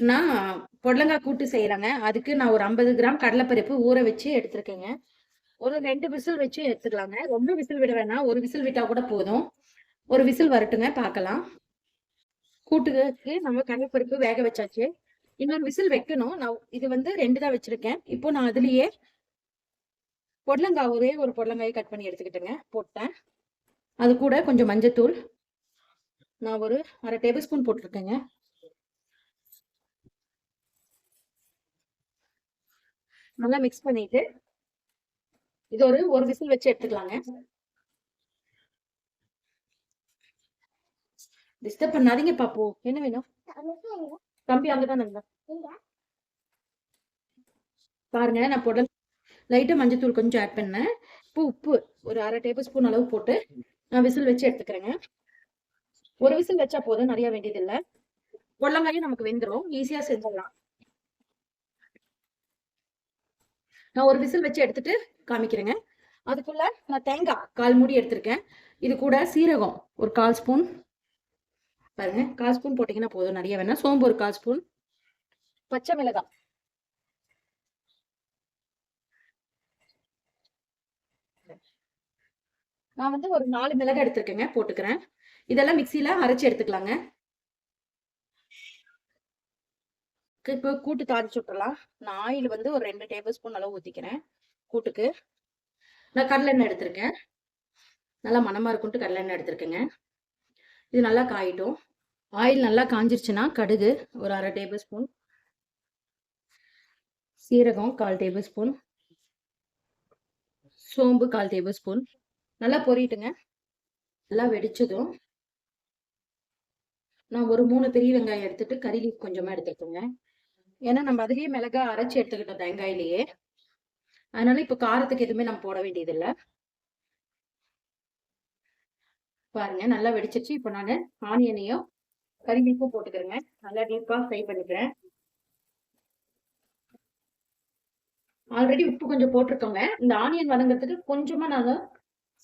நான் பொடலங்காய் கூட்டு செய்யறேங்க. அதுக்கு நான் ஒரு 50 கிராம் கடலைப்பருப்பு ஊற வச்சு எடுத்திருக்கேங்க. ஒரு ரெண்டு விசில் வச்சு எடுத்துக்கலாங்க. ரொம்ப விசில் விட வேணாம். ஒரு விசில் விட்டா கூட போதும். ஒரு விசில் வரட்டுங்க பார்க்கலாம். கூட்டுக்கு நம்ம கடலைப்பருப்பு வேக வச்சாச்சு. இன்னொரு விசில் வைக்கணும். நான் இது வந்து ரெண்டு தான் வச்சிருக்கேன். இப்போ நான் அதுலயே பொடலங்காய் ஒரே ஒரு பொடலங்காயை கட் பண்ணி எடுத்துக்கிட்டேங்க. போட்டேன். அது கூட கொஞ்சம் மஞ்சத்தூள். நான் ஒரு அரை டேபிள் ஸ்பூன் போட்டிருக்கேங்க நல்லா மிக்ஸ் பண்ணிட்டு இது ஒரு ஒரு விசில் வச்சு எடுத்துக்கலாங்க. டிஸ்டர்ப் பண்ணாதீங்க பாப்போ என்ன வேணும்? தம்பி அங்கதான் இருந்தா. பாருங்க நான் பொடல் லைட்டா மஞ்சத்தூள் கொஞ்சம் ஆட் பண்ணேன். இப்போ உப்பு ஒரு அரை டேபிள் ஸ்பூன் அளவு போட்டு நான் விசில் வச்சு எடுத்துக்கிறேங்க. ஒரு விசில் வச்சா போதும். நிறைய வேண்டியதில்ல. பொடலங்காயும் நமக்கு வெந்துடும் ஈஸியா செஞ்சிடலாம். நான் ஒரு விசில் வச்சு எடுத்துட்டு காமிக்கிறேங்க. அதுக்குள்ள நான் தேங்காய் 1/4 மூடி எடுத்திருக்கேன். இது கூட சீரகம் ஒரு 1/4 ஸ்பூன். பாருங்க 1/4 ஸ்பூன் போட்டீங்கன்னா போதும். நிறைய வேணாம். சோம்பு ஒரு 1/4 ஸ்பூன். பச்சை மிளகாய். நான் வந்து ஒரு நாலு மிளகாய் எடுத்திருக்கேங்க. போட்டுக்கிறேன். இதெல்லாம் மிக்சியில அரைச்சு எடுத்துக்கலாங்க. இப்போ கூட்டு தாளிச்சு விட்டுறலாம். நான் ஆயில் வந்து ஒரு ரெண்டு டேபிள் ஸ்பூன் அளவு ஊற்றிக்கிறேன் கூட்டுக்கு. நான் கடலெண்ணெய் எடுத்திருக்கேன். நல்லா மனமாக இருக்கும்ட்டு கடலெண்ணெய் எடுத்திருக்கேங்க. இது நல்லா காயிட்டும் ஆயில் நல்லா காஞ்சிருச்சுன்னா கடுகு ஒரு அரை டேபிள் ஸ்பூன். சீரகம் 1/4 டேபிள் ஸ்பூன். சோம்பு 1/4 டேபிள் ஸ்பூன். நல்லா பொரியட்டுங்க. நல்லா வெடிச்சதும் நான் ஒரு மூணு பெரிய வெங்காயம் எடுத்துட்டு கறி லீஃப் கொஞ்சமாக எடுத்துக்கோங்க. ஏன்னா நம்ம அதிலேயே மிளகா அரைச்சி எடுத்துக்கிட்டோம் தேங்காயிலேயே. அதனால இப்ப காரத்துக்கு எதுவுமே நம்ம போட வேண்டியதில்ல. பாருங்க நல்லா வெடிச்சிருச்சு. இப்போ நானு ஆனியனையும் கறிவீப்பும் போட்டுக்கிறேங்க. நல்லா டீப்பா ஃப்ரை பண்ணிக்கிறேன். ஆல்ரெடி உப்பு கொஞ்சம் போட்டிருக்கோங்க. இந்த ஆனியன் வதங்கறதுக்கு கொஞ்சமா நாங்க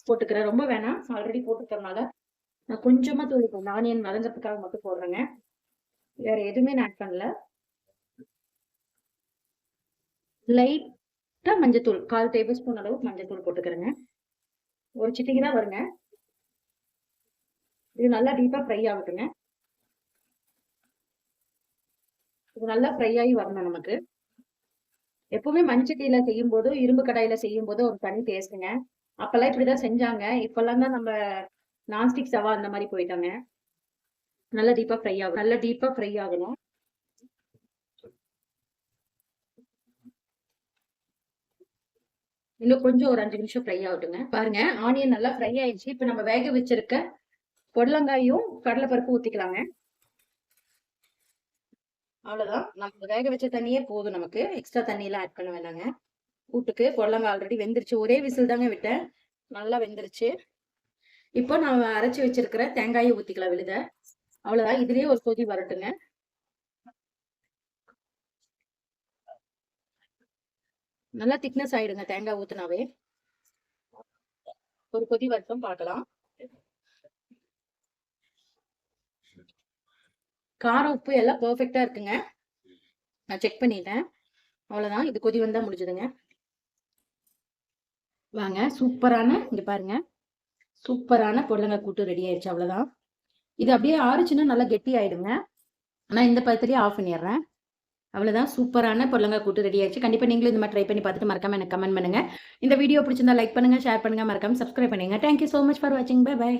போட்டுக்கிறேன். ரொம்ப வேணாம். ஆல்ரெடி போட்டுக்கிறதுனால நான் கொஞ்சமா தூவிக்கிறேன். ஆனியன் வதங்கிறதுக்காக மட்டும் போடுறேங்க. வேற எதுவுமே நான் ஆட் பண்ணல. லைட்டாக மஞ்சத்தூள் 1/4 டேபிள் ஸ்பூன் அளவுக்கு மஞ்சத்தூள் போட்டுக்கிறேங்க. ஒரு சிட்டிக்கு தான் வருங்க. இது நல்லா டீப்பாக ஃப்ரை ஆகட்டுங்க. இது நல்லா ஃப்ரை ஆகி வரணும் நமக்கு. எப்பவுமே செய்யும் செய்யும்போது, இரும்பு கடாயில செய்யும்போது ஒரு தனி டேஸ்ட்டுங்க. அப்பெல்லாம் இப்படிதான் செஞ்சாங்க. இப்பெல்லாம் தான் நம்ம நான்ஸ்டிக் சவா அந்த மாதிரி போயிட்டாங்க. நல்லா டீப்பா ஃப்ரை ஆகும். நல்லா டீப்பா ஃப்ரை ஆகணும். இன்னும் கொஞ்சம் ஒரு அஞ்சு நிமிஷம் ஃப்ரை ஆகட்டுங்க. பாருங்க ஆனியன் நல்லா ஃப்ரை ஆயிடுச்சு. இப்போ நம்ம வேக வச்சிருக்க பொடலங்காயும் கடலைப்பருப்பு ஊற்றிக்கலாங்க அவ்வளோதான் நம்ம வேக வச்ச தண்ணியே போதும் நமக்கு. எக்ஸ்ட்ரா தண்ணியெல்லாம் ஆட் பண்ண வேணாங்க. கூட்டுக்கு பொடலங்காய் ஆல்ரெடி வெந்துருச்சு. ஒரே விசில் தாங்க விட்டேன். நல்லா வெந்துருச்சு. இப்போ நான் அரைச்சி வச்சிருக்கிற தேங்காயை ஊற்றிக்கலாம் விழுத. அவ்வளோதான் இதுலேயே ஒரு கொதி வரட்டுங்க. நல்லா திக்னஸ் ஆயிடுங்க தேங்காய் ஊத்துனாவே. ஒரு கொதி வருத்தம் பார்க்கலாம். காரம், உப்பு எல்லாம் பர்ஃபெக்டா இருக்குங்க. நான் செக் பண்ணிட்டேன். அவ்வளவுதான். இது கொதி வந்தா முடிஞ்சதுங்க. வாங்க சூப்பரான இங்க பாருங்க. சூப்பரான பொடலங்காய் கூட்டு ரெடி ஆயிடுச்சு அவ்வளவுதான். இது அப்படியே ஆறுச்சுன்னா நல்லா கெட்டி ஆயிடுங்க. நான் இந்த பதத்திலேயே ஆஃப் பண்ணிடுறேன். அவ்வளோதான் சூப்பரான பொடலங்காய் கூட்டு ரெடி ஆயிடுச்சு. கண்டிப்பாக நீங்களும் இந்த மாதிரி ட்ரை பண்ணி பார்த்துட்டு மறக்காம எனக்கு கமெண்ட் பண்ணுங்க. இந்த வீடியோ பிடிச்சிருந்தா லைக் பண்ணுங்க, ஷேர் பண்ணுங்க, மறக்காம சப்ஸ்கிரைப் பண்ணுங்க. தேங்க் யூ மச் ஃபார் வாட்சிங். Bye bye.